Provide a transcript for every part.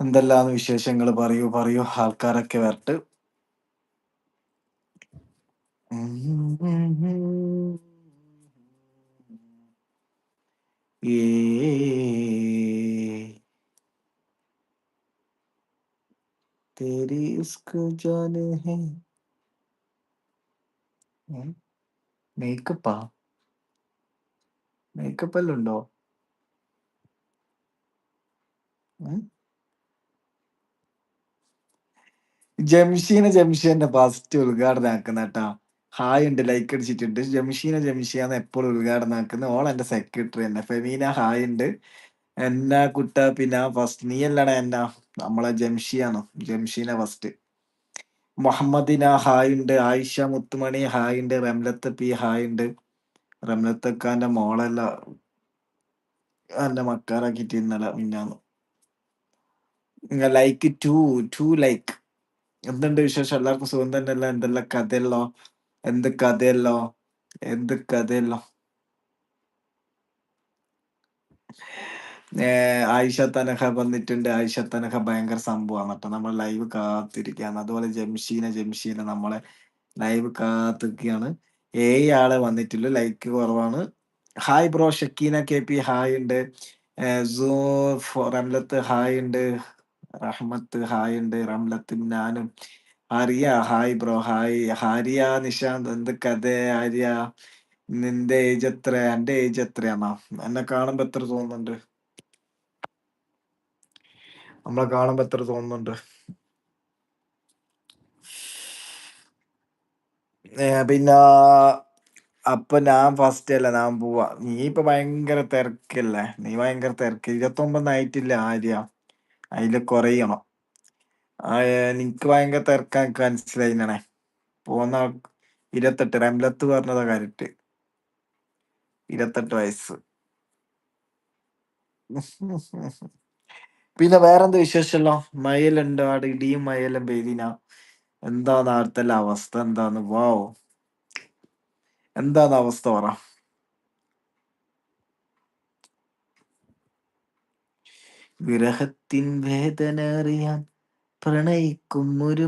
എന്തെല്ലാന്ന് വിശേഷങ്ങൾ പറയൂ പറയൂ ആൾക്കാരൊക്കെ വരട്ട് ये तेरी इश्क जाने है മേക്കപ്പാ മേക്കപ്പ് എല്ലാം ഉണ്ടോ ജംഷീനെ ജംഷീന്റെ ഫസ്റ്റ് ഉദ്ഘാടനം ആക്കുന്ന കേട്ടാ ഹായ് ഉണ്ട് ലൈക്ക് അടിച്ചിട്ടുണ്ട്. ജംഷീനെ ജംഷീന്ന് എപ്പോഴും ഉദ്ഘാടനം ആക്കുന്ന ഓൾ എന്റെ സെക്രട്ടറി തന്നെ. ഫെമീന ഹായ് ഉണ്ട്. എന്നാ കുട്ട പിന്നെ ഫസ്റ്റ് നീ അല്ലടാ എന്നാ? നമ്മളെ ജംഷിയാണോ ജംഷീനെ ഫസ്റ്റ് മുഹമ്മദിന ഹായ് ഉണ്ട്. ആയിഷ മുത്തുമണി ഹായ് ഉണ്ട്. റംലത്ത് പി ഹായ് ഉണ്ട്. റംലത്തക്കാന്റെ മോളല്ല. എന്റെ മക്കാറാക്കിട്ട് ഇന്നലെ മിന്നാന്ന്. ലൈക്ക് ടു ടു ലൈക്ക് എന്തുണ്ട് വിശേഷം? എല്ലാവർക്കും സുഖം തന്നെയല്ല? എന്തെല്ലാം കഥയല്ലോ എന്ത് കഥയല്ലോ എന്ത് കഥയല്ലോ ആയിഷ തനഹ വന്നിട്ടുണ്ട്. ആയിഷ തനഹ ഭയങ്കര സംഭവമാണ് കേട്ടോ. നമ്മൾ ലൈവ് കാത്തിരിക്കുകയാണ്. അതുപോലെ ജംഷീന ജംഷീന നമ്മളെ ലൈവ് കാത്തിരിക്കുകയാണ്. ഏഴ് ആളെ വന്നിട്ടുള്ളൂ. ലൈക്ക് കുറവാണ്. Hi bro Shakeena K P hi ഉണ്ട്. സൂ റംലത്ത് ഹായ് ഉണ്ട്. റഹ്മത്ത് ഹായ് ഉണ്ട് റംലത്ത് ഞാനും Arya? Hi bro hi. Harriet Nishanth എന്ത് കഥ ആര്യ? നിന്റെ ഏജ് എത്ര എന്റെ ഏജ് എത്രയാണോ എന്നെ കാണുമ്പോ എത്ര തോന്നുന്നുണ്ട്? നമ്മളെ കാണുമ്പോ എത്ര തോന്നുന്നുണ്ട്? പിന്നെ അപ്പൊ ഞാൻ ഫസ്റ്റ് അല്ല ഞാൻ പോവാ. നീ ഇപ്പൊ ഭയങ്കര തിരക്കല്ലേ? നീ ഭയങ്കര തിരക്ക്. ഇരുപത്തൊമ്പത് ആയിട്ടില്ല ആര്യ? അതിൽ കുറയണം. നിനക്ക് ഭയങ്കര തിരക്കാ എനിക്ക് മനസ്സിലായിന്നെ പോന്ന ഇരുപത്തെട്ട് റംലത്ത് പറഞ്ഞതാ കറക്റ്റ്. ഇരുപത്തെട്ട് വയസ്സ്. പിന്നെ വേറെന്ത് വിശേഷമല്ലോ മയലുണ്ട് ആട്? ഇടിയും മയലും പെയ്തിന. എന്താ നാളത്തെ അവസ്ഥ? എന്താന്ന്? വാവ് എന്താന്ന് അവസ്ഥ പറ. വിരഹത്തിൻ വേദന അറിയാൻ പ്രണയിക്കും ഒരു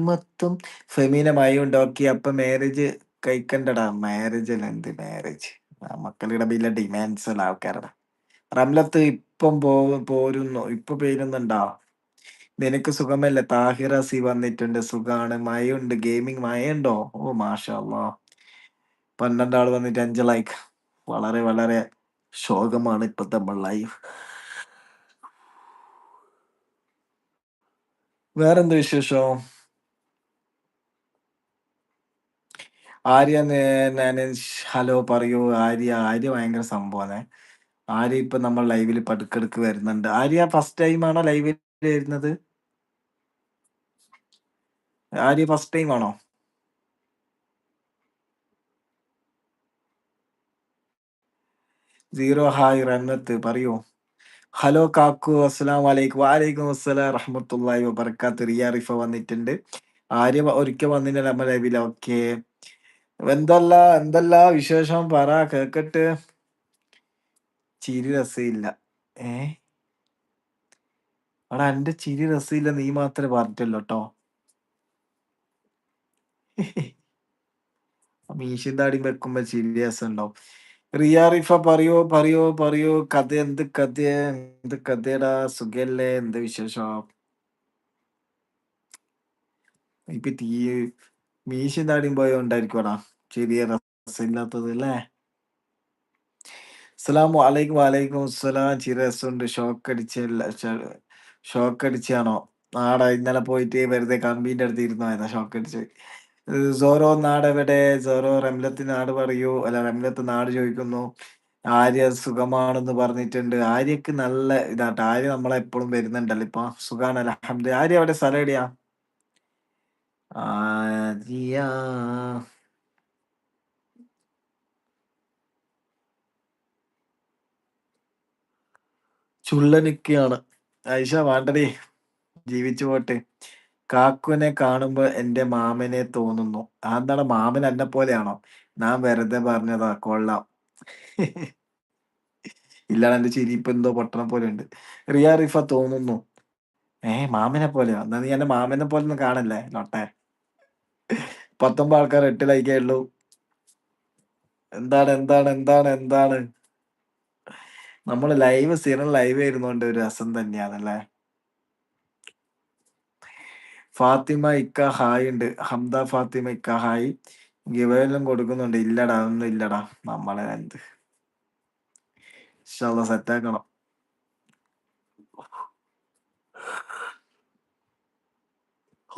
ഫെമിനമായി ഓക്കെ അപ്പൊ മാരേജ് കഴിക്കണ്ടടാ. മാരേജ് അല്ല എന്ത് മാരേജ് മക്കളുടെ ബില്ല ഡിമാൻഡ്സ് ഉള്ള ആൾക്കാരടാ. റംലത്ത് ഇപ്പം പോ പോരുന്നു. ഇപ്പൊ പേരുന്നുണ്ടാ? നിനക്ക് സുഖമല്ലേ? താഹിറ സി വന്നിട്ടുണ്ട്. സുഖാണ്. മയുണ്ട് ഗെയിമിങ് മയുണ്ടോ ഓ മാഷാ അല്ലാ പന്ത്രണ്ടാൾ വന്നിട്ട് അഞ്ച് ലൈക്ക് വളരെ വളരെ ശോകമാണ് ഇപ്പൊ നമ്മൾ ലൈഫ് വേറെന്ത് വിശേഷം? ആര്യ ഹലോ പറയൂ. ആര്യ ആര്യ ഭയങ്കര സംഭവമാണ് ആര്യ ഇപ്പൊ നമ്മൾ ലൈവിൽ പടുക്കെടുക്ക് വരുന്നുണ്ട്. ആര്യ ഫസ്റ്റ് ടൈം ആണോ ലൈവിൽ വരുന്നത്? ആര്യ ഫസ്റ്റ് ടൈം ആണോ? സീറോ ഹായ് റന്നത്ത് പറയൂ. ഹലോ കാക്കു അസ്സലാം വലൈക്കും വാലൈക്കും അസ്സലാം റഹ്മത്തുള്ളാഹി വബർക്കാത്ത് റിയ റിഫ വന്നിട്ടുണ്ട്. ആര്യ ഒരിക്കൽ വന്നില്ല നമ്മ ലൈവിൽ. ഓക്കെ. എന്തല്ല എന്തല്ല വിശേഷം? പറ കേക്കട്ട്. ചിരി രസമില്ല ഏ? എടാ എന്റെ ചിരി രസമില്ല നീ മാത്രമേ പറഞ്ഞിട്ടല്ലോ കേട്ടോ മീശിന്താടി വെക്കുമ്പോ ചിരി രസം ഉണ്ടാവും റിയ റിഫ പറയോ പറയോ പറയോ? കഥ എന്ത് കഥ? എന്ത് കഥയടാ? സുഖല്ലേ? എന്ത് വിശേഷം? ഇപ്പൊ തീ മീശ താടിയും പോയോണ്ടായിരിക്കുവാടാ ചെറിയ രസമില്ലാത്തത് അല്ലേ? അസ്സലാമു അലൈക്കും വലൈക്കും അസ്സലാം. ചിരി രസമുണ്ട്. ഷോക്ക് അടിച്ചല്ല ഷോക്ക് അടിച്ചാണോ ആടാ ഇന്നലെ പോയിട്ട് വെറുതെ കമ്പീന്റെ അടുത്ത് ഇരുന്നോ ഷോക്ക് അടിച്ച് സോറോ നാട് എവിടെ സോറോ റംലത്ത് നാട് പറയൂ. അല്ല റംലത്ത് നാട് ചോദിക്കുന്നു. ആര്യ സുഖമാണെന്ന് പറഞ്ഞിട്ടുണ്ട്. ആര്യക്ക് നല്ല ഇതാട്ടോ. ആര്യ നമ്മളെ എപ്പോഴും വരുന്നുണ്ടല്ലോ ഇപ്പൊ. സുഖാണ് അലഹമ്മദ് ആര്യ അവിടെ സ്ഥലം എവിടെയാ? ആര്യ. ചുള്ളനിക്കാണ് ഐഷ വേണ്ടടി. ജീവിച്ചു പോട്ടെ. കാക്കുവിനെ കാണുമ്പോൾ എന്റെ മാമനെ തോന്നുന്നു. അതെന്താണ് മാമൻ എന്നെ പോലെയാണോ? ഞാൻ വെറുതെ പറഞ്ഞതാ കൊള്ളാം. ഇല്ലാതെ എന്റെ ചിരി എന്തോ പൊട്ടണ പോലെ ഉണ്ട്. റിയ റിഫ തോന്നുന്നു. ഏ മാമനെ പോലെയോ? എന്നാ നീ എന്റെ മാമനെ പോലെ ഒന്നും കാണല്ലേ? നോട്ടെ. പത്തൊമ്പത് ആൾക്കാർ എട്ട് ലൈക്കേ ഉള്ളൂ എന്താണ് എന്താണ് എന്താണ് എന്താണ്? നമ്മൾ ലൈവ് സ്ഥിരം ലൈവ് ആയിരുന്നോണ്ട് ഒരു രസം തന്നെയാണല്ലേ? ഫാത്തിമ ഇക്ക ഹായ് ഉണ്ട്. ഹംദ ഫാത്തിമ ഇക്ക ഹായ്. ഗിവയെല്ലാം കൊടുക്കുന്നുണ്ട്. ഇല്ലടാ ഒന്നും ഇല്ലടാ. നമ്മളെ എന്ത്? സെറ്റ് ആക്കണം.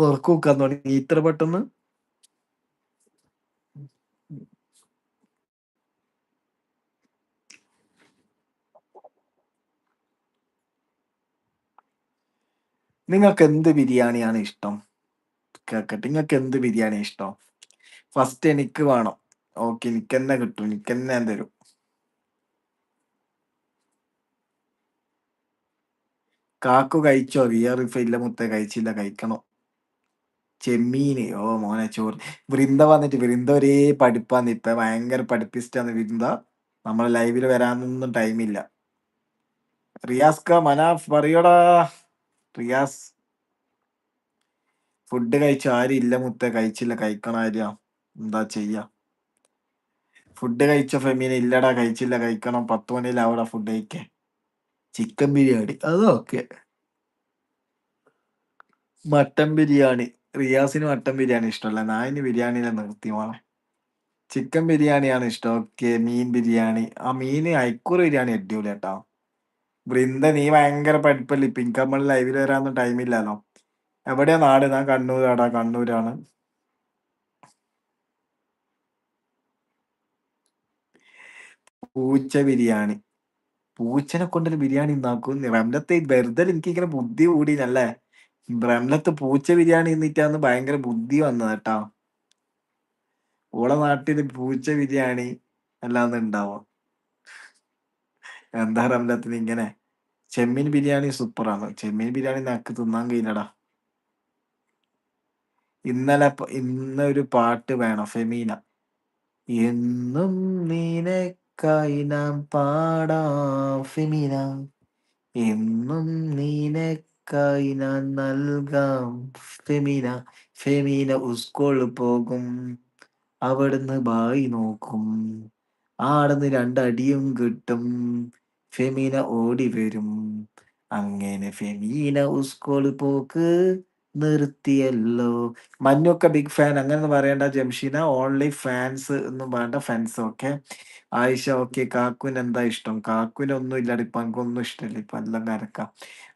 ഉറക്കൂക്കാൻ തുടങ്ങി. ഇത്ര പെട്ടെന്ന്? നിങ്ങൾക്ക് എന്ത് ബിരിയാണിയാണ് ഇഷ്ടം? കേക്കട്ടെ നിങ്ങൾക്ക് എന്ത് ബിരിയാണി ഇഷ്ടം? ഫസ്റ്റ് എനിക്ക് വേണം. ഓക്കെ എനിക്ക് തന്നെ കിട്ടും. എനിക്ക് തന്നെ തരും. കാക്കു കഴിച്ചോ? വിയറിഫ ഇല്ല മുത്ത കഴിച്ചില്ല. കഴിക്കണോ. ചെമ്മീന്. ഓ മോനെ ചോറ്. വൃന്ദ വന്നിട്ട് വൃന്ദ ഒരേ പഠിപ്പാന്ന്. ഇപ്പൊ ഭയങ്കര പഠിപ്പിച്ചിട്ടാണ് വൃന്ദ. നമ്മളെ ലൈവിൽ വരാനൊന്നും ടൈമില്ല റിയാസ്ക മനാഫ് പറയടാ. റിയാസ് ഫുഡ് കഴിച്ചു ആരും ഇല്ല മുത്ത കഴിച്ചില്ല കഴിക്കണ ആര്യ? എന്താ ചെയ്യാ? ഫുഡ് കഴിച്ച ഫെമീന ഇല്ലടാ കഴിച്ചില്ല കഴിക്കണം. പത്ത് മണിയിലാവടാ ഫുഡ് കഴിക്കേ. ചിക്കൻ ബിരിയാണി അതൊക്കെ മട്ടൻ ബിരിയാണി റിയാസിന് മട്ടൻ ബിരിയാണി ഇഷ്ടമല്ല. നായിന് ബിരിയാണിയിലെ നിർത്തി ചിക്കൻ ബിരിയാണിയാണ് ഇഷ്ടം. ഓക്കെ മീൻ ബിരിയാണി. ആ മീന് അയക്കൂർ ബിരിയാണി അടിപൊളി കേട്ടോ വൃന്ദ നീ ഭയങ്കര പഠിപ്പല്ലേ? ഇപ്പൊ എനിക്ക് നമ്മൾ ലൈവിൽ വരാനൊന്നും ടൈമില്ലല്ലോ എവിടെയാ നാട്? ഞാൻ കണ്ണൂരാടാ കണ്ണൂരാണ്. പൂച്ച ബിരിയാണി. പൂച്ചനെ കൊണ്ടൊരു ബിരിയാണി ഉണ്ടാക്കും റംലത്തെ വെറുതെ എനിക്ക് ഇങ്ങനെ ബുദ്ധി കൂടിയല്ലേ റംലത്ത് പൂച്ച ബിരിയാണി എന്നിട്ടാന്ന് ഭയങ്കര ബുദ്ധി വന്നത് കേട്ടോ. ഓളെ നാട്ടിൽ പൂച്ച ബിരിയാണി അല്ലാന്ന് ഉണ്ടാവും? എന്താ റംലത്തിന് ഇങ്ങനെ? ചെമ്മീൻ ബിരിയാണി സൂപ്പറാണ്. ചെമ്മീൻ ബിരിയാണി നിനക്ക് തിന്നാൻ കഴിയില്ലടാ. ഇന്നലെ ഇന്നൊരു പാട്ട് വേണം ഫെമീന. എന്നും നിനക്കായി നാം പാടാം ഫെമീന. എന്നും നിനക്കായി ഞാൻ നൽകാം ഫെമീന. ഫെമീന ഉസ്കോൾ പോകും അവിടുന്ന് ബായി നോക്കും. ആടുന്ന് രണ്ടടിയും കിട്ടും ഫെമീന ഓടി വരും. അങ്ങനെ ഫെമീന ഉസ്കോൾ പോക്ക് നിർത്തിയല്ലോ. മഞ്ഞൊക്കെ ബിഗ് ഫാൻ അങ്ങനെ പറയണ്ട ജംഷീന. ഓൺലി ഫാൻസ് എന്നും വേണ്ട ഫാൻസ് ഓക്കെ ആയിഷ ഓക്കെ കാക്കുവിന് എന്താ ഇഷ്ടം? കാക്കുവിന് ഒന്നും ഇല്ലടി. എനിക്കൊന്നും ഇഷ്ടമില്ല ഇപ്പൊ എല്ലാം കരക്കാം.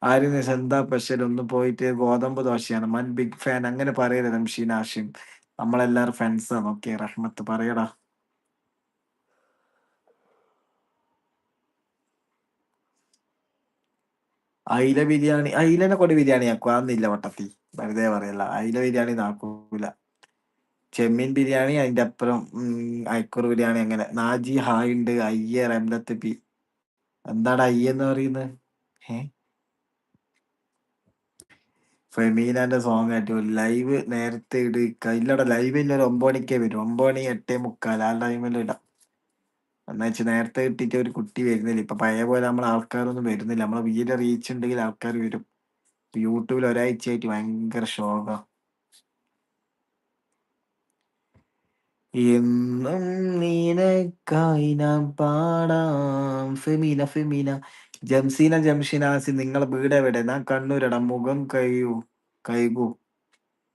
ആരും എന്താ സ്പെഷ്യൽ ഒന്ന് പോയിട്ട് ഗോതമ്പ് ദോശയാണ്. മൻ ബിഗ് ഫാൻ അങ്ങനെ പറയരുത് ജംഷീന ആഷിം. നമ്മളെല്ലാരും ആണ് ഓക്കെ റഹ്മത്ത് പറയടാ. അയില ബിരിയാണി അയിലനെ കൊണ്ട് ബിരിയാണി ആക്കും അതൊന്നുമില്ല വട്ടത്തി വെറുതെ പറയല്ല. അയില ബിരിയാണി നാക്കൂല. ചെമ്മീൻ ബിരിയാണി അതിന്റെ അപ്പുറം അയക്കൂർ ബിരിയാണി അങ്ങനെ. നാജി ഹായ് ഉണ്ട് അയ്യ റംലത്ത് പി. എന്താണ് അയ്യ എന്ന് പറയുന്നത് ഏ ഫെമീനാന്റെ സോങ് ആയിട്ട് ലൈവ് നേരത്തെ ഇട്. ഇല്ലടാ ലൈവ് ഇല്ല ഒരു ഒമ്പത് മണിക്കേ വരും. ഒമ്പത് മണി എട്ടേ മുക്കാൽ ആ ടൈമിൽ ഇടാം. എന്ന് വെച്ചാൽ നേരത്തെ കിട്ടിയിട്ട് ഒരു കുട്ടി വരുന്നില്ല. ഇപ്പൊ പഴയ പോലെ നമ്മൾ ആൾക്കാരൊന്നും വരുന്നില്ല. നമ്മളെ വീട് റീച്ച് ഉണ്ടെങ്കിൽ ആൾക്കാർ വരും. യൂട്യൂബിൽ ഒരാഴ്ചയായിട്ട് ഭയങ്കര ശോക. എന്നും നീനക്കായി നാം പാടാം. ഫെമീന ഫെമീന. ജംസീന ജംഷിനാസി നിങ്ങളെ വീട് എവിടെ? നാ കണ്ണൂരടാ. മുഖം കഴിയു കൈകു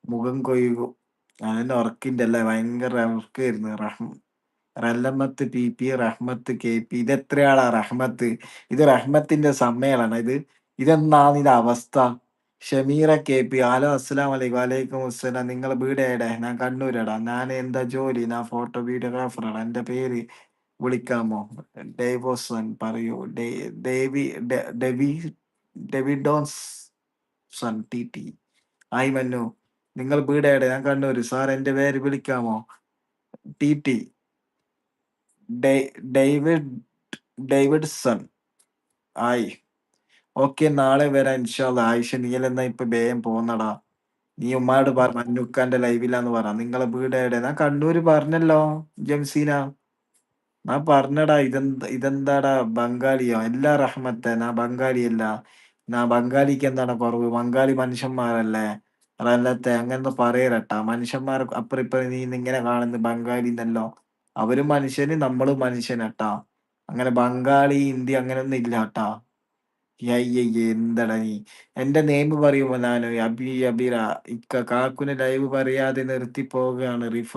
മുഖം കൊയ്കു അതെന്നെ ഉറക്കിന്റെ അല്ലേ ഭയങ്കര ഉറക്കായിരുന്നു. Rahma റല്ലമത്ത് P P Rahmath K P. ഇത് എത്രയാളാ റഹ്മത്ത്? ഇത് റഹ്മത്തിന്റെ സമ്മേളനം. ഇത് ഇതെന്നാണ് ഇത് അവസ്ഥ? Shameera K P. ഹലോ അസ്സലാം വലൈക്കും വലൈക്കും അസ്സലാം. നിങ്ങൾ വീട് എവിടെ ഞാൻ കണ്ണൂരടാ. ഞാൻ എന്താ ജോലി? ഞാൻ ഫോട്ടോ വീഡിയോഗ്രാഫറാണ്. എന്റെ പേര് വിളിക്കാമോ? ഡേവോസൺ പറയൂ. ഡേവി ഡെവി ഡെവിഡോസ് സൺ ടി ടി. ആയി മന്നു. നിങ്ങൾ വീട് എവിടെ ഞാൻ കണ്ണൂര്. സാർ എന്റെ പേര് വിളിക്കാമോ? T T. David Davidson. ആയി. ഓക്കെ നാളെ വരാം ഇൻഷാല്ല ആയിഷ നീലെന്നാ ഇപ്പൊ വേഗം പോന്നടാ. നീ ഉമ്മാട് പറ മഞ്ഞുക്കാന്റെ ലൈവിലാന്ന് പറ. നിങ്ങളെ വീട് എവിടെ? ഞാൻ കണ്ണൂര് പറഞ്ഞല്ലോ ജംസീന. ഞാൻ പറഞ്ഞടാ ഇതെന്താ ഇതെന്താടാ ബംഗാളിയോ? എല്ലാ റഹ്മത്തെ ഞാൻ ബംഗാളിയല്ല. ഞാൻ ബംഗാളിക്ക് എന്താണ് കുറവ്? ബംഗാളി മനുഷ്യന്മാരല്ലേ? അതല്ലത്തെ അങ്ങനെ പറയരട്ടാ മനുഷ്യന്മാർ അപ്പുറം നീ ഇങ്ങനെ ബംഗാളി ബംഗാളിന്നല്ലോ. അവരും മനുഷ്യന് നമ്മളും മനുഷ്യനട്ടാ അങ്ങനെ ബംഗാളി ഹിന്ദി അങ്ങനൊന്നും ഇല്ലാട്ടാ യ്യയ്യയ്യേ എന്തടാ നീ? എന്റെ നെയിം പറയുമ്പോ ഞാൻ അബി അബിറ ഇക്ക കാക്കുന് ലൈവ് പറയാതെ നിർത്തി പോവുകയാണ് റിഫ.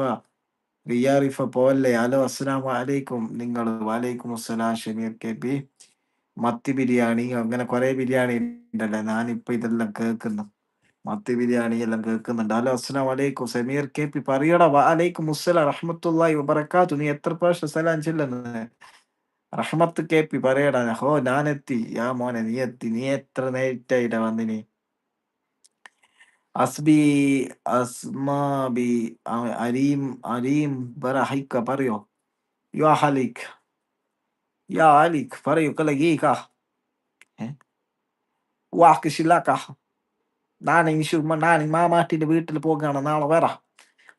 റിയ റിഫ പോവല്ലേ? ഹലോ അസ്സലാം വലൈക്കും നിങ്ങൾ വലൈക്കും അസ്സലാം ഷമീർ കെ പി. മത്തി ബിരിയാണി അങ്ങനെ കുറെ ബിരിയാണി ഉണ്ടല്ലേ. ഞാനിപ്പോ ഇതെല്ലാം കേൾക്കുന്നു. മത്തി ബിരിയാണി എല്ലാം കേൾക്കുന്നുണ്ട്. ഹലോ അസ്സലാം വലൈക്കും സമീർ കെ. പി. പറയടാ വലൈക്കും മുസ്സലാം റഹ്മത്തുല്ലായി വബറക്കാത്തു നീ എത്ര പ്രാവശ്യം സലാം ചെല്ലുന്നത് റഹ്മത്ത് കെ. പി. പറയടാ ഹോ ഞാനെത്തി. യാ മോനെ നീ എത്തി. നീ എത്ര നേരിട്ടായിട്ട വന്നിനി? അസ്ബി അസ്മാബി അരീം അരീം പറ ഹൈക്ക പറയോ? യു ഹലിക് യാ അലിക് പറയൂ കലഗീക വാക്കിഷിലാക്ക ഞാൻ ഇൻഷു നാളെ മാമാട്ടിന്റെ വീട്ടിൽ പോകുകയാണ് നാളെ വരാം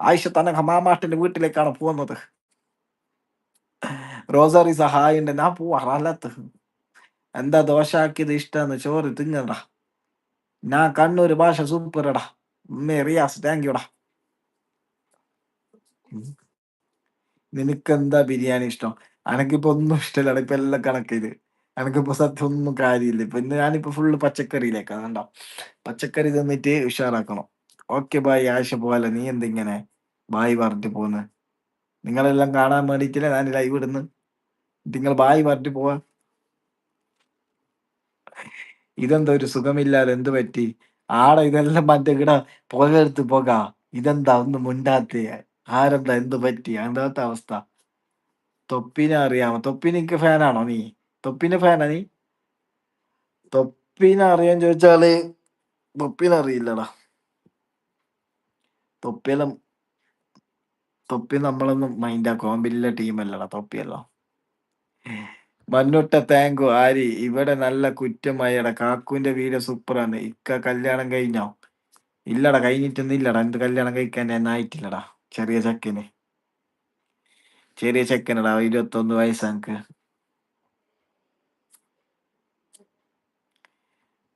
ആയിഷ തന്നെ മാമാട്ടിന്റെ വീട്ടിലേക്കാണ് പോകുന്നത്. റോസറി സഹായിന്റെ ഞാൻ പോവാറല്ലത്ത് എന്താ ദോശാക്കിയത് ഇഷ്ടമെന്ന് ചോറ് തിങ്ങടാ ഞാൻ കണ്ണൂർ ഭാഷ സൂപ്പറടാ. ഉമ്മേ റിയാസ് താങ്ക് യുടാ നിനക്ക് എന്താ ബിരിയാണി ഇഷ്ടം? അനക്കിപ്പോ ഒന്നും ഇഷ്ടമല്ല ഇപ്പൊ എല്ലാം കണക്കിത് അനക്കിപ്പോ സത്യം ഒന്നും കാര്യമില്ല. ഇപ്പൊ ഇന്ന് ഞാനിപ്പോ ഫുള്ള് പച്ചക്കറിയിലേക്കാ കണ്ടോ. പച്ചക്കറി തിന്നിട്ട് ഉഷാറാക്കണം. ഓക്കെ ബായ് ആശ പോലെ നീ എന്തിങ്ങനെ? ബായ് പറഞ്ഞിട്ട് പോന്ന് നിങ്ങളെല്ലാം കാണാൻ വേണ്ടിട്ടില്ല ഞാൻ ലൈവ് ഇടുന്നു? നിങ്ങൾ ബായ് പറഞ്ഞിട്ട് പോവാ. ഇതെന്താ ഒരു സുഖമില്ലാതെ എന്ത് പറ്റി? ആടെ ഇതെല്ലാം മറ്റേ ഇട പുകയെടുത്ത് പോക. ഇതെന്താ? ഒന്നും മുണ്ടാത്ത. ആരെന്താ? എന്ത് പറ്റി? അങ്ങനത്തെ അവസ്ഥ. തൊപ്പിനെ അറിയാമോ? തൊപ്പിനിക്ക് ഫാനാണോ നീ? തൊപ്പിന്റെ ഫാനാ നീ? തൊപ്പിനെ അറിയാൻ ചോദിച്ചാൽ തൊപ്പിനെ അറിയില്ലടാ. തൊപ്പിയെല്ലാം തൊപ്പി നമ്മളൊന്നും മൈൻഡ് ആക്കുവാൻ വലിയ ടീമല്ലടാ തൊപ്പിയല്ലോ. മണ്ണുട്ട താങ്കു ആരി ഇവിടെ നല്ല കുറ്റമായടാ കാക്കുവിന്റെ വീട് സൂപ്പറാണ് ഇക്ക കല്യാണം കഴിഞ്ഞോ? ഇല്ലടാ കഴിഞ്ഞിട്ടൊന്നും ഇല്ലടാ. എന്ത് കല്യാണം കഴിക്കാൻ എന്നായിട്ടില്ലടാ ചെറിയ ചെക്കന്. ചെറിയ ചെക്കനടാ ഇരുപത്തൊന്ന് വയസ്സാക്ക്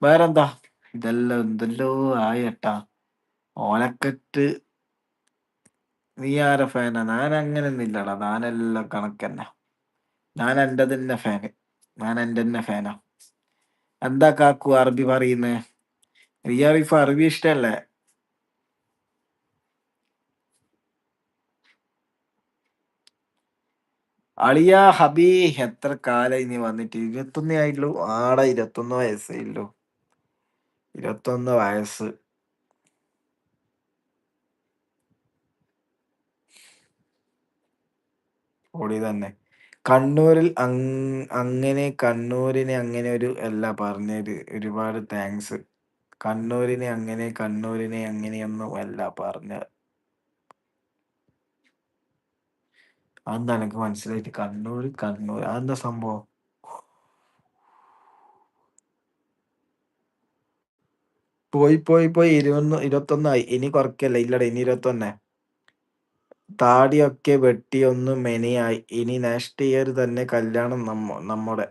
വേറെന്താ? ഇതെല്ലാം എന്തെല്ലോ ആയട്ടാ. ഓലക്കെട്ട് നീ ആരെ ഫാനാ? ഞാൻ അങ്ങനെയൊന്നും ഇല്ലടാ ഞാനെല്ലാം കണക്കന്നെ. ഞാൻ എന്റെ തന്നെ ഫാന്. ഞാൻ എന്റെ തന്നെ ഫാനാ എന്താ കാക്കു അറബി പറയുന്നേ? റിയാറിഫ് അറബി ഇഷ്ടല്ലേ? അളിയ ഹബി എത്ര കാലായി നീ വന്നിട്ട്? ഇരുപത്തൊന്നേ ആയിട്ടുള്ളൂ ആടാ ഇരുപത്തൊന്ന് വയസ്സേ ഉള്ളൂ. ഇരുപത്തൊന്ന് വയസ്സ് ഓടി തന്നെ. കണ്ണൂരിൽ അങ് അങ്ങനെ കണ്ണൂരിനെ അങ്ങനെ ഒരു അല്ല പറഞ്ഞത്. ഒരുപാട് താങ്ക്സ് കണ്ണൂരിനെ അങ്ങനെ കണ്ണൂരിനെ അങ്ങനെയൊന്നും അല്ല പറഞ്ഞ അതെന്താ എനിക്ക് മനസ്സിലായിട്ട്? കണ്ണൂർ കണ്ണൂർ അതെന്താ സംഭവം? പോയി പോയി പോയി. ഇരുപത്തൊന്ന് ഇരുപത്തൊന്നായി. ഇനി കുറയ്ക്കല്ല ഇല്ലടാ ഇനി ഇരുപത്തൊന്നെ. താടിയൊക്കെ വെട്ടി ഒന്ന് മെനയായി. ഇനി നെക്സ്റ്റ് ഇയർ തന്നെ കല്യാണം നമ്മ നമ്മുടെ.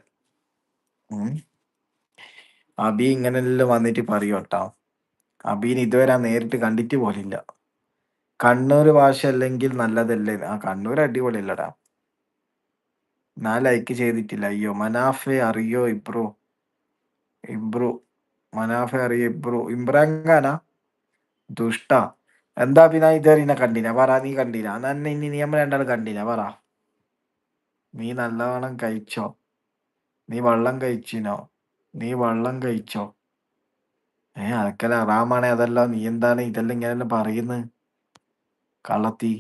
അബി ഇങ്ങനെല്ലാം വന്നിട്ട് പറയൂ കേട്ടോ അബീന് ഇതുവരെ ആ നേരിട്ട് കണ്ടിട്ട് പോലില്ല. കണ്ണൂർ ഭാഷ അല്ലെങ്കിൽ നല്ലതല്ലേ? ആ കണ്ണൂർ അടിപൊളിയല്ലടാ. ഞാൻ ലൈക്ക് ചെയ്തിട്ടില്ല. അയ്യോ മനാഫെ അറിയോ ഇബ്രോ? ഇബ്രു മനാഫെ അറിയോ ഇബ്രു ദുഷ്ട. എന്താ പിന്നെ ഇതുവരെ ഇന്നെ കണ്ടില്ല. പറ നീ കണ്ടില്ല. എന്നെ ഇനി നീ നമ്മൾ രണ്ടാളും കണ്ടില്ല. പറ. നീ നല്ലവണ്ണം കഴിച്ചോ? നീ വെള്ളം കഴിച്ചിനോ? നീ വെള്ളം കഴിച്ചോ? ഏ അതൊക്കെ അറാമാണേ അതല്ല നീ എന്താണ് ഇതെല്ലാം ഇങ്ങനെല്ലാം പറയുന്നത് കള്ളത്തി.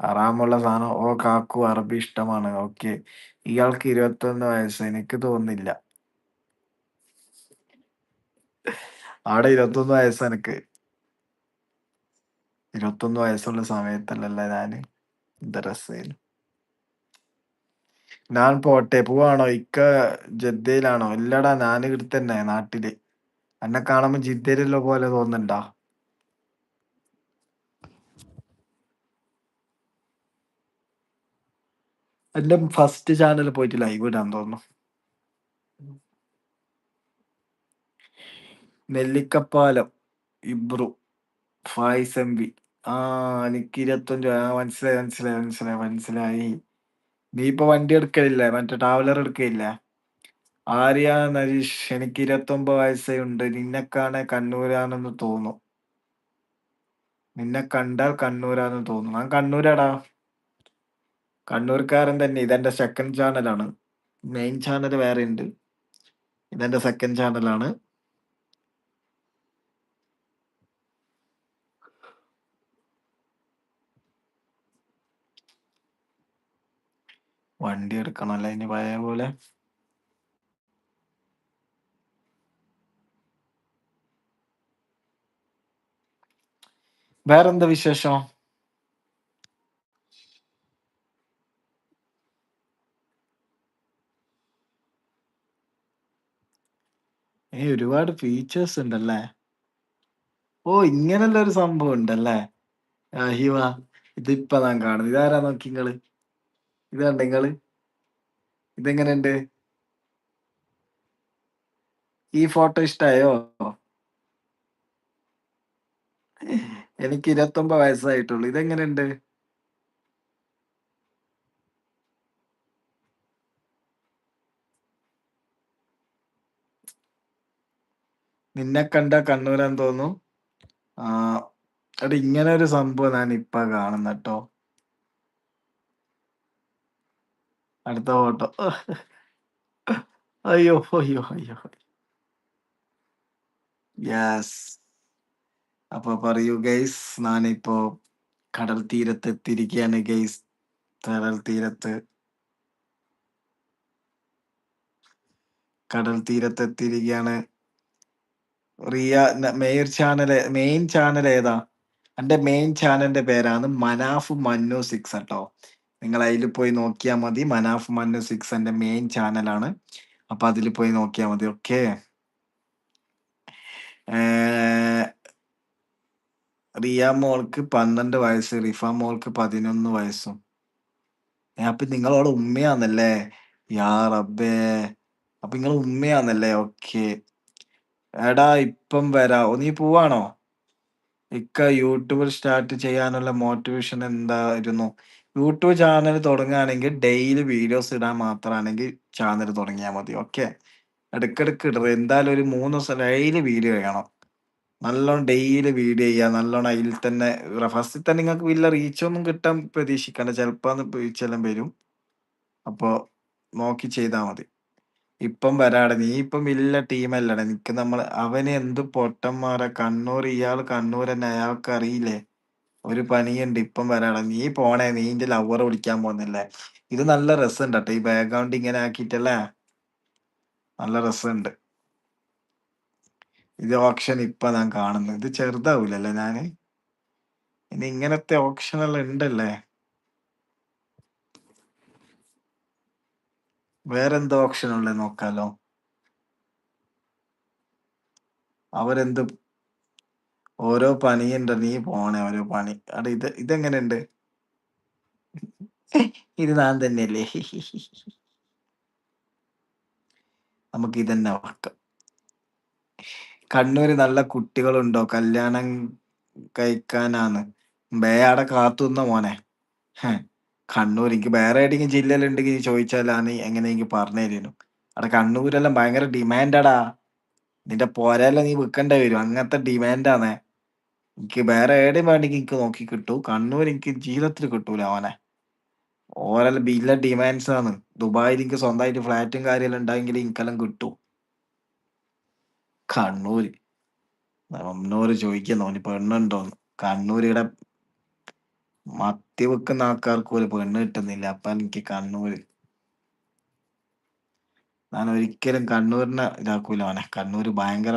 അറാമുള്ള സാധനം. ഓ കാക്കു അറബി ഇഷ്ടമാണ്. ഓക്കെ. ഇയാൾക്ക് ഇരുപത്തൊന്ന് വയസ്സ്. എനിക്ക് തോന്നുന്നില്ല. ആടെ ഇരുപത്തൊന്ന് വയസ്സ് എനിക്ക് ഇരുപത്തൊന്ന് വയസ്സുള്ള സമയത്തല്ലല്ല ഞാൻ രസേനു. ഞാൻ പോട്ടെ പോവാണോ? ഇക്ക ജദ്ദയിലാണോ? ഇല്ലടാ ഞാൻ ഇവിടെ തന്നെ നാട്ടിൽ. എന്നെ കാണുമ്പോ ജിദ്ദയിലുള്ള പോലെ തോന്നണ്ടാ എന്റെ ഫസ്റ്റ് ചാനൽ പോയിട്ട് ലൈവ് ഇടാൻ തോന്നുന്നു. നെല്ലിക്കപ്പാലം ഇബ്രു ഫായിസ് എം വി ആ എനിക്ക് ഇരുപത്തഞ്ച് ആ മനസ്സിലായി മനസ്സിലായി മനസ്സിലായി മനസ്സിലായി. നീ ഇപ്പൊ വണ്ടി എടുക്കലില്ലേ? മറ്റേ ട്രാവലർ എടുക്കലില്ലേ? ആര്യ നരീഷ് എനിക്ക് ഇരുപത്തൊമ്പത് വയസ്സേ ഉണ്ട് നിന്നെ കാണാൻ കണ്ണൂരാണെന്ന് തോന്നുന്നു. നിന്നെ കണ്ടാൽ കണ്ണൂരാന്ന് തോന്നുന്നു. ഞാൻ കണ്ണൂരാടാ. കണ്ണൂർക്കാരൻ തന്നെ. ഇതെന്റെ സെക്കൻഡ് ചാനലാണ് മെയിൻ ചാനൽ വേറെ ഉണ്ട് ഇതെന്റെ സെക്കൻഡ് ചാനലാണ് വണ്ടി എടുക്കണല്ലേ ഇനി പഴയ പോലെ. വേറെന്താ വിശേഷം? ഏ ഒരുപാട് ഫീച്ചേഴ്സ് ഉണ്ടല്ലേ? ഓ ഇങ്ങനെയുള്ള ഒരു സംഭവം ഉണ്ടല്ലേ? ഹിവ ഇതിപ്പോ ഞാൻ കാണുന്നു. ഇതാരാ നോക്കി നിങ്ങൾ? ഇത് കണ്ട നിങ്ങൾ ഇതെങ്ങനെയുണ്ട്? ഈ ഫോട്ടോ ഇഷ്ടായോ? എനിക്ക് ഇരുപത്തൊമ്പത് വയസ്സായിട്ടുള്ളൂ. ഇതെങ്ങനെയുണ്ട്? നിന്നെ കണ്ട കണ്ണൂരാൻ തോന്നുന്നു. ആ എടാ ഇങ്ങനെ ഒരു സംഭവം ഞാൻ ഇപ്പൊ കാണുന്ന കേട്ടോ അടുത്ത ഫോട്ടോ അയ്യോ അയ്യോ അയ്യോ. യെസ് അപ്പൊ പറയൂ ഗൈസ് ഞാനിപ്പോ കടൽ തീരത്ത് എത്തിയിരിക്കുകയാണ് ഗൈസ് കടൽ തീരത്ത്. കടൽ തീരത്ത് എത്തിയിരിക്കുകയാണ് Riya mayor channel main channel ഏതാ? എന്റെ മെയിൻ ചാനലിന്റെ പേരാണ് മനാഫ് മന്നു സിക്സ് കേട്ടോ നിങ്ങൾ അതിൽ പോയി നോക്കിയാൽ മതി. മനാഫ് മന്നു സിക്സ് മെയിൻ ചാനലാണ് അപ്പൊ അതിൽ പോയി നോക്കിയാൽ മതി. ഓക്കെ റിയ മോൾക്ക് പന്ത്രണ്ട് വയസ്സ് റിഫ മോൾക്ക് പതിനൊന്ന് വയസ്സും. അപ്പൊ നിങ്ങളോട് ഉമ്മയാന്നല്ലേ? യാ റബ്ബേ. അപ്പൊ നിങ്ങൾ ഉമ്മയാന്നല്ലേ? ഓക്കെ എടാ ഇപ്പം വരാ. നീ പോവാണോ? ഇക്ക യൂട്യൂബിൽ സ്റ്റാർട്ട് ചെയ്യാനുള്ള മോട്ടിവേഷൻ എന്തായിരുന്നു? യൂട്യൂബ് ചാനൽ തുടങ്ങുകയാണെങ്കിൽ ഡെയിലി വീഡിയോസ് ഇടാൻ മാത്രമാണെങ്കിൽ ചാനൽ തുടങ്ങിയാൽ മതി. ഓക്കെ ഇടയ്ക്കിടയ്ക്ക് ഇടരുത്. എന്തായാലും ഒരു മൂന്ന് ദിവസം ഡെയിലി വീഡിയോ ചെയ്യണം നല്ലോണം ഡെയിലി വീഡിയോ ചെയ്യുക. നല്ലോണം അതിൽ തന്നെ ഫസ്റ്റിൽ തന്നെ നിങ്ങൾക്ക് വലിയ റീച്ചൊന്നും കിട്ടാൻ പ്രതീക്ഷിക്കണ്ട. ചിലപ്പോൾ റീച്ചെല്ലാം വരും. അപ്പോൾ നോക്കി ചെയ്താൽ മതി. ഇപ്പം വരാടെ. നീ ഇപ്പം വലിയ ടീമല്ലടെ നിക്ക് നമ്മൾ അവനെ എന്ത് പൊട്ടന്മാരെ. കണ്ണൂർ ഇയാൾ കണ്ണൂർ തന്നെ. അയാൾക്ക് അറിയില്ലേ? ഒരു പനിയുണ്ട്. ഇപ്പം വരാടാ. നീ പോണേ. നീ ഇന്റെ ലവർ വിളിക്കാൻ പോകുന്നില്ലേ ഇത് നല്ല രസമുണ്ട് കേട്ടോ ഈ ബാക്ക്ഗ്രൗണ്ട് ഇങ്ങനെ ആക്കിയിട്ടല്ലേ? നല്ല രസമുണ്ട് ഇത് ഓപ്ഷൻ ഇപ്പൊ ഞാൻ കാണുന്നു ഇത് ചെറുതാവൂലല്ലേ ഞാൻ? ഇനി ഇങ്ങനത്തെ ഓപ്ഷൻ എല്ലാം ഉണ്ടല്ലേ വേറെന്തോ ഓപ്ഷൻ ഉള്ളേ നോക്കാലോ? അവരെന്ത് ഓരോ പണിയുണ്ട്. നീ പോണേ ഓരോ പണി. അവിടെ ഇത് ഇതെങ്ങനെയുണ്ട്? ഇത് ഞാൻ തന്നെയല്ലേ? നമുക്ക് ഇതന്നെ വാക്കാം. കണ്ണൂര് നല്ല കുട്ടികളുണ്ടോ? കല്യാണം കഴിക്കാനാന്ന് ബേയാടെ കാത്തുന്ന മോനെ. ഹെ, കണ്ണൂർ എനിക്ക് വേറെ ഏതെങ്കിലും ജില്ലയിലുണ്ടെങ്കിൽ നീ ചോദിച്ചാലാണ് എങ്ങനെ എനിക്ക് പറഞ്ഞു തരുന്നു അവിടെ കണ്ണൂരെല്ലാം ഭയങ്കര ഡിമാൻഡാടാ നിന്റെ പോരെല്ലാം നീ വിൽക്കേണ്ടി വരും. അങ്ങനത്തെ ഡിമാൻഡാണ് എനിക്ക് വേറെ എവിടെയും വേണമെങ്കിൽ എനിക്ക് നോക്കി കിട്ടൂ. കണ്ണൂർ എനിക്ക് ജീവിതത്തിൽ കിട്ടൂല അവനെ ഓരെല്ലാം ബില്ല ഡിമാൻഡ്സ് ആണ് ദുബായിൽ എനിക്ക് സ്വന്തമായിട്ട് ഫ്ലാറ്റും കാര്യമെല്ലാം ഉണ്ടായെങ്കിൽ എനിക്കെല്ലാം കിട്ടൂ. കണ്ണൂര്. നമ്മോട് ചോദിക്കുന്നു. അവന് പെണ്ണുണ്ടോന്ന് കണ്ണൂരിടെ മത്തി വെക്കുന്ന ആൾക്കാർക്ക് ഒരു പെണ്ണ് കിട്ടുന്നില്ല. അപ്പൊ എനിക്ക് കണ്ണൂര്. ഞാൻ ഒരിക്കലും കണ്ണൂരിനെ ഇതാക്കൂല അവനെ കണ്ണൂര് ഭയങ്കര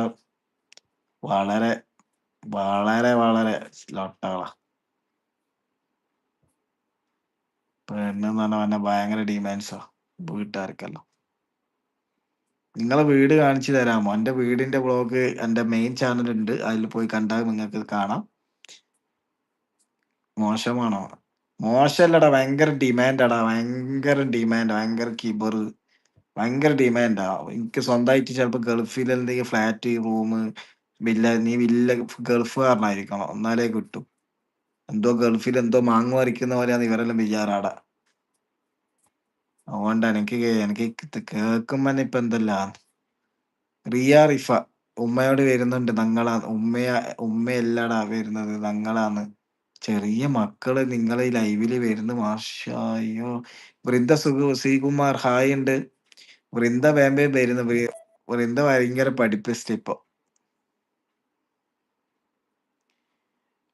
വളരെ വളരെ വളരെ ലൊട്ടകളാ പെണ്ണെന്ന് പറഞ്ഞാൽ അവനെ ഭയങ്കര ഡിമാൻഡ്സാ വീട്ടുകാർക്കെല്ലാം. നിങ്ങളെ വീട് കാണിച്ചു തരാമോ? എന്റെ വീടിന്റെ ബ്ലോഗ് എന്റെ മെയിൻ ചാനൽ ഉണ്ട്. അതിൽ പോയി കണ്ടാൽ നിങ്ങൾക്ക് കാണാം. മോശമാണോ? മോശമല്ലടാ ഭയങ്കര ഡിമാൻഡാടാ ഭയങ്കര ഡിമാൻഡ് ഭയങ്കര കിബർ ഭയങ്കര ഡിമാൻഡാ എനിക്ക് സ്വന്തമായിട്ട് ചിലപ്പോൾ ഗൾഫിൽ എന്തെങ്കിലും ഫ്ലാറ്റ് റൂം വില്ല നീ വില്ല ഗൾഫുകാരനായിരിക്കണം എന്നാലേ കിട്ടും. എന്തോ ഗൾഫിൽ എന്തോ മാങ്ങ മറിക്കുന്ന പോലെയാണ് ഇവരെല്ലാം വിചാറാട അതുകൊണ്ടാണ് എനിക്ക് എനിക്ക് കേൾക്കുമ്പോൾ ഇപ്പൊ എന്തല്ല? റിയ റിഫ ഉമ്മയോട് വരുന്നുണ്ട്. നങ്ങളാ ഉമ്മയ ഉമ്മയല്ലടാ വരുന്നത്. നങ്ങളാന്ന് ചെറിയ മക്കൾ നിങ്ങളെ ലൈവിൽ വരുന്നു മാഷായോ വൃന്ദ സുഖു ശ്രീകുമാർ ഹായ് ഉണ്ട്. വൃന്ദ വേമ്പേ വരുന്നു. വൃന്ദ ഭയങ്കര പഠിപ്പിസ്റ്റ് ഇപ്പൊ.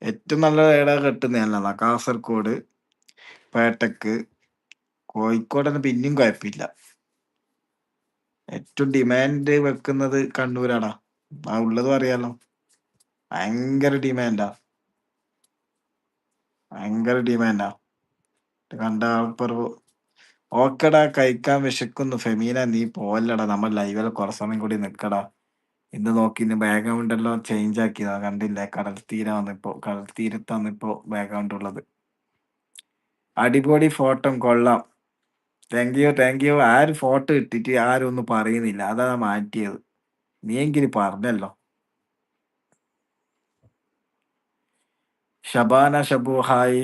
ഏറ്റവും നല്ല ഏടാ കെട്ടുന്നതല്ല കാസർഗോഡ് പേട്ടക്ക് കോഴിക്കോടൊന്നും പിന്നെയും കുഴപ്പമില്ല. ഏറ്റവും ഡിമാൻഡ് വെക്കുന്നത് കണ്ണൂരാടാ. ആ ഉള്ളതും അറിയാലോ. ഭയങ്കര ഡിമാൻഡാ ഭയങ്കര ഡിമാൻഡാ കണ്ട ആൾപ്പറവ് ഓക്കെടാ കഴിക്കാൻ വിശക്കുന്നു. ഫെമീന നീ പോവല്ലടാ. നമ്മൾ ലൈവിൽ കുറെ സമയം കൂടി നിക്കടാ. ഇന്ന് നോക്കി ഇന്ന് ബാക്ക്ഗ്രൗണ്ട് എല്ലാം ചേഞ്ച് ആക്കിയതാ കണ്ടില്ലേ? കടൽ തീരമാണ് ഇപ്പോ കടൽ തീരത്താണ് ഇപ്പോ ബാക്ക്ഗ്രൗണ്ട് ഉള്ളത്. അടിപൊളി ഫോട്ടോ കൊള്ളാം. താങ്ക് യു താങ്ക് യു ആരും ഫോട്ടോ ഇട്ടിട്ട് ആരും ഒന്നും പറയുന്നില്ല. അതാ മാറ്റിയത്. നീ എങ്കിലും പറഞ്ഞല്ലോ. ഷബാന ഷബു ഹായ്.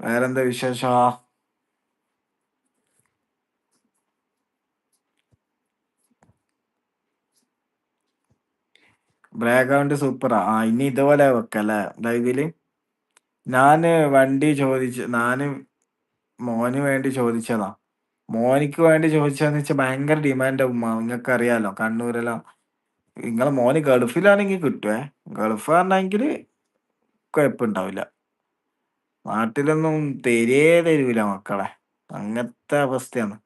വേറെന്താ വിശേഷ? ബാക്ക്ഗ്രൗണ്ട് സൂപ്പറാ. ആ ഇനി ഇതുപോലെ വെക്കല്ലേ? ലൈവിൽ? ഞാൻ വണ്ടി ചോദിച്ചു ഞാൻ മോന് വേണ്ടി ചോദിച്ചതാ. മോനിക്ക് വേണ്ടി ചോദിച്ചതെന്ന് വെച്ചാൽ ഭയങ്കര ഡിമാൻഡ് ഉമ്മ. നിങ്ങൾക്ക് അറിയാലോ കണ്ണൂരെല്ലാം. നിങ്ങളെ മോന് ഗൾഫിലാണെങ്കിൽ കിട്ടുവേ. ഗൾഫ് പറഞ്ഞെങ്കിൽ കുഴപ്പമുണ്ടാവില്ല നാട്ടിലൊന്നും തരേ തരൂല മക്കളെ. അങ്ങനത്തെ അവസ്ഥയാണ്.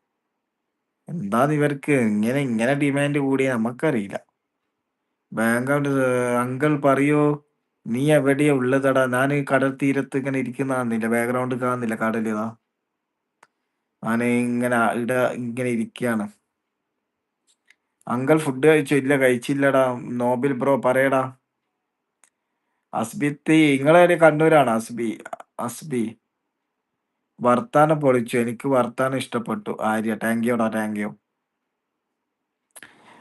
എന്താണ് ഇവർക്ക് ഇങ്ങനെ ഇങ്ങനെ ഡിമാൻഡ് കൂടിയ നമുക്കറിയില്ല. ബാങ്കൗണ്ട് അങ്കിൾ പറയോ നീ എവിടെയാ ഉള്ളതടാ? ഞാൻ കടൽ തീരത്ത് ഇങ്ങനെ ഇരിക്കുന്ന കാണുന്നില്ല ബാക്ക്ഗ്രൗണ്ട് കാണുന്നില്ല കടലിതാ ഞാൻ ഇങ്ങനെ ഇട ഇങ്ങനെ ഇരിക്കുകയാണ് അങ്കിൾ ഫുഡ് കഴിച്ചോ? ഇല്ല കഴിച്ചില്ലടാ. നോബിൽ ബ്രോ പറയടാ. അസ്ബിത്തി നിങ്ങളെ കണ്ണൂരാണ് അസ്ബി അസ്ബി. വർത്താനം പൊളിച്ചു എനിക്ക് വർത്താനം ഇഷ്ടപ്പെട്ടു. ആര്യ താങ്ക് യുടാ താങ്ക് യു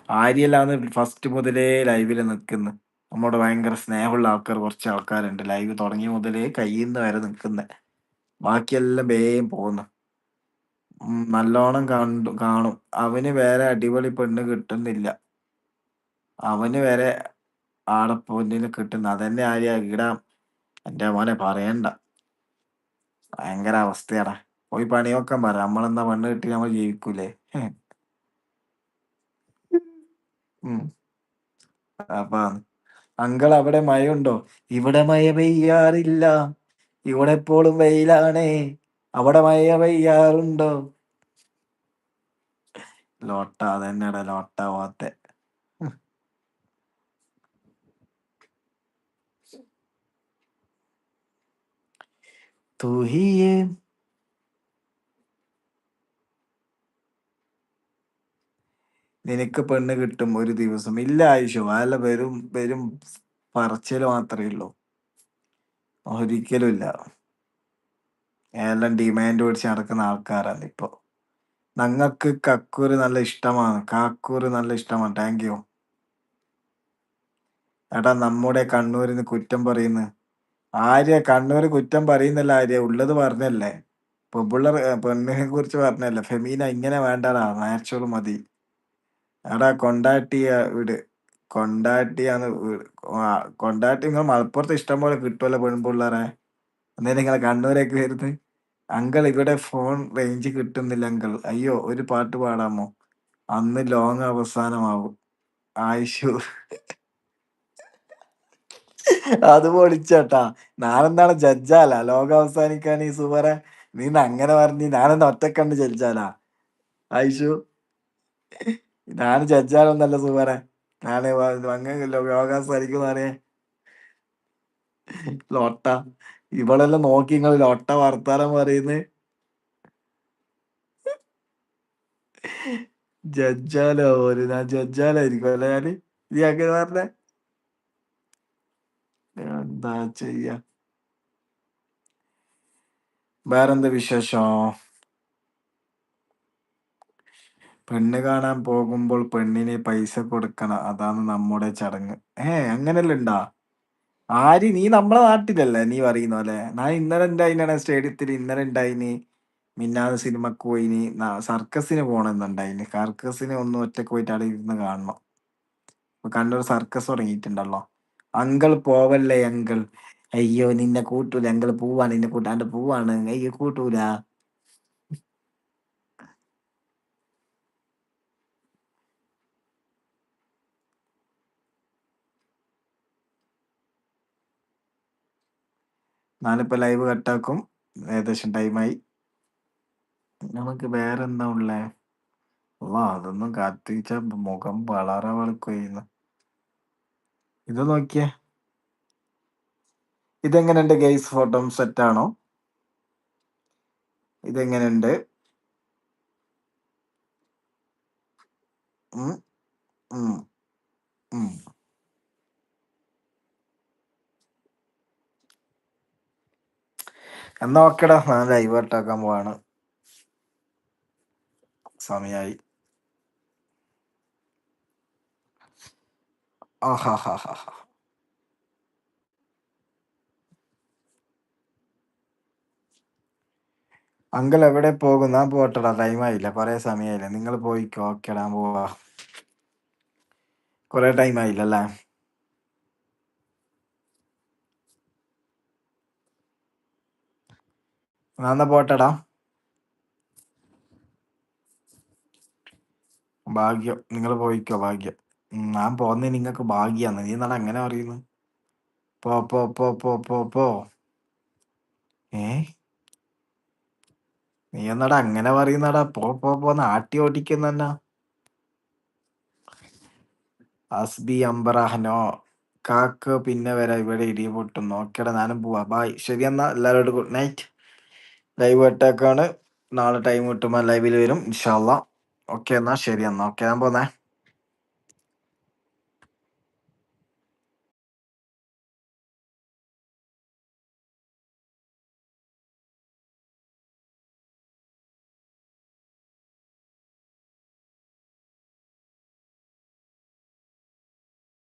ആര്യലാണ് ഫസ്റ്റ് മുതലേ ലൈവിൽ നിൽക്കുന്നത് നമ്മോട് ഭയങ്കര സ്നേഹമുള്ള ആൾക്കാർ കുറച്ച് ആൾക്കാരുണ്ട്. ലൈവ് തുടങ്ങിയ മുതലേ കയ്യിൽ നിന്ന് വരെ നിൽക്കുന്നത് ബാക്കിയെല്ലാം വേഗം പോകുന്നു. നല്ലോണം കണ്ടു കാണും. അവന് വേറെ അടിപൊളി പെണ്ണ് കിട്ടുന്നില്ല. അവന് വരെ ആടെ പൊന്നിന് കിട്ടുന്ന. അതന്നെ ആര്യ ഇടാം. എന്റെ മോനെ പറയണ്ട. ഭയങ്കര അവസ്ഥയാടാ. പോയി പണിയൊക്കെ പറ. നമ്മളെന്നാ പെണ്ണ് കിട്ടി നമ്മൾ ജീവിക്കൂലേ? അപ്പൊ അങ്കൾ അവിടെ മഴയുണ്ടോ? ഇവിടെ മഴ പെയ്യാറില്ല. ഇവിടെ എപ്പോഴും വെയിലാണേ. അവിടെ മഴ പെയ്യാറുണ്ടോ? ലോട്ട അതന്നെട ലോട്ട പോത്തെ തുഹിയേ നിനക്ക് പെണ്ണ് കിട്ടും ഒരു ദിവസം. ഇല്ല ആയിഷു. അല്ല വെറും വെറും പറച്ചിൽ മാത്രമേ ഉള്ളൂ. ഒരിക്കലും ഇല്ല എല്ലാം ഡിമാൻഡ് പിടിച്ച് നടക്കുന്ന ആൾക്കാരാണ് ഇപ്പൊ. ഞങ്ങൾക്ക് കക്കൂര് നല്ല ഇഷ്ടമാണ്. കാക്കൂര് നല്ല ഇഷ്ടമാണ്. താങ്ക് യു എടാ നമ്മുടെ കണ്ണൂരിന്ന് കുറ്റം പറയുന്നു. ആര്യ കണ്ണൂര് കുറ്റം പറയുന്നില്ല ആര്യ. ഉള്ളത് പറഞ്ഞല്ലേ. പൊബുള്ളർ പെണ്ണിനെ കുറിച്ച് പറഞ്ഞല്ലേ. ഫെമീന ഇങ്ങനെ വേണ്ടടാ. നാച്ചുറൽ മതി. എടാ കൊണ്ടാട്ടിയ വീട്. കൊണ്ടാട്ടിയാന്ന് വീട് കൊണ്ടാട്ടി നിങ്ങൾ മലപ്പുറത്ത് ഇഷ്ടം പോലെ കിട്ടുമല്ലോ പെൺപിള്ളേരെ. അന്നേരം നിങ്ങൾ കണ്ണൂരേക്ക് വരുന്നത്? അങ്കിൾ ഇവിടെ ഫോൺ റേഞ്ച് കിട്ടുന്നില്ല അങ്കിൾ. അയ്യോ ഒരു പാട്ട് പാടാമോ? അന്ന് ലോങ് അവസാനമാവും. ആയിഷു. അത് പൊളിച്ചേട്ടാ. നാളെന്താണ് ജഡ്ജാല? ലോകം അവസാനിക്കാൻ ഈ സുബറ നീ ഇന്ന് അങ്ങനെ പറഞ്ഞു ഞാനെന്താ ഒറ്റക്കണ്ട് ജഡ്ജാലാ. ആയിഷു. ഞാൻ ജഡ്ജാലൊന്നല്ല സുവറെ ഞാൻ അങ്ങനെയല്ലോ യോഗാസ് അവസാനിക്കുന്ന അറിയേ ലോട്ട. ഇവളെല്ലാം നോക്കി നിങ്ങൾ ലോട്ട വർത്താനം പറയുന്നത് ജഡ്ജാലോ ഒരു ഞാൻ ജഡ്ജാലായിരിക്കും അല്ലെ ഞാൻ? നീ അങ്ങനെ പറഞ്ഞ. എന്താ ചെയ്യ? വേറെന്താ വിശേഷം? പെണ്ണ് കാണാൻ പോകുമ്പോൾ പെണ്ണിന് പൈസ കൊടുക്കണം. അതാണ് നമ്മുടെ ചടങ്ങ്. ഏ അങ്ങനെല്ലാം ഉണ്ടാ ആര്? നീ നമ്മളെ നാട്ടിലല്ലേ? നീ പറയുന്ന പോലെ. ഞാൻ ഇന്നലെ ഉണ്ടായിനാണ് സ്റ്റേഡിയത്തിൽ ഇന്നലെ ഉണ്ടായിന് മിന്നാതെ സിനിമക്ക് പോയിന്. സർക്കസിന് പോണെന്നുണ്ടായിന് സർക്കസിന് ഒന്ന് ഒറ്റയ്ക്ക് പോയിട്ട് അവിടെ ഇരുന്ന് കാണണം. ഇപ്പൊ കണ്ണൂർ സർക്കസ് തുടങ്ങിയിട്ടുണ്ടല്ലോ. അങ്കൾ പോവല്ലേ അങ്കൾ? അയ്യോ നിന്നെ കൂട്ടൂല. അങ്കിൾ പോവാണ് നിന്നെ കൂട്ടാണ്ട് പോവാണ്. അയ്യോ കൂട്ടൂല. ഞാനിപ്പോ ലൈവ് കട്ടാക്കും ഏകദേശം ടൈമായി നമുക്ക് വേറെ എന്താ ഉള്ളേ? വാ അതൊന്നും കത്തിച്ച മുഖം വളരെ വെളുക്കുകയെന്ന് ഇത് നോക്കിയേ. ഇതെങ്ങനെയുണ്ട് ഗെയ്സ് ഫോട്ടോ സെറ്റ് ആണോ? ഇതെങ്ങനെയുണ്ട്? ഉം, ഉം, ഉം. എന്നാ ഓക്കെടാ. ഞാൻ ലൈവ് ഇട്ടാക്കാൻ പോവാണ്. സമയായി. ആഹാഹാഹാ അങ്കിൾ എവിടെ പോകും? ഞാൻ പോട്ടടാ. ടൈമായില്ല കുറെ സമയമായില്ല നിങ്ങൾ പോയിക്കോ. ഓക്കെടാ പോവാ. കൊറേ ടൈം ആയില്ലല്ലേ? എന്നാ പോട്ടടാ. ഭാഗ്യം. നിങ്ങൾ പോയിക്കോ ഭാഗ്യം. ഞാൻ പോന്നെ നിങ്ങൾക്ക് ഭാഗ്യാന്ന് നീ എന്നാണ് അങ്ങനെ പറയുന്നു? പോ പോ പോ പോ പോ പോ. ഏ? നീ എന്നാടാ അങ്ങനെ പറയുന്നടാ. പോ പോ പോ ആട്ടി ഓടിക്കുന്ന അസ്ബി അംബറാഹനോ കാക്ക് പിന്നെ വരാം. ഇവിടെ ഇടി പൊട്ടുന്നു. ഓക്കേടാ ഞാനും പോവാ. ബായ് ശരി എന്നാ. എല്ലാവരോടും ഗുഡ് നൈറ്റ് ലൈവ് അറ്റാക്കാണ് നാളെ ടൈം കിട്ടുമ്പോൾ ലൈവിൽ വരും ഇൻഷാല്ല ഓക്കെ എന്നാ ശരി എന്നാ. ഓക്കെ ഞാൻ പോന്നേ.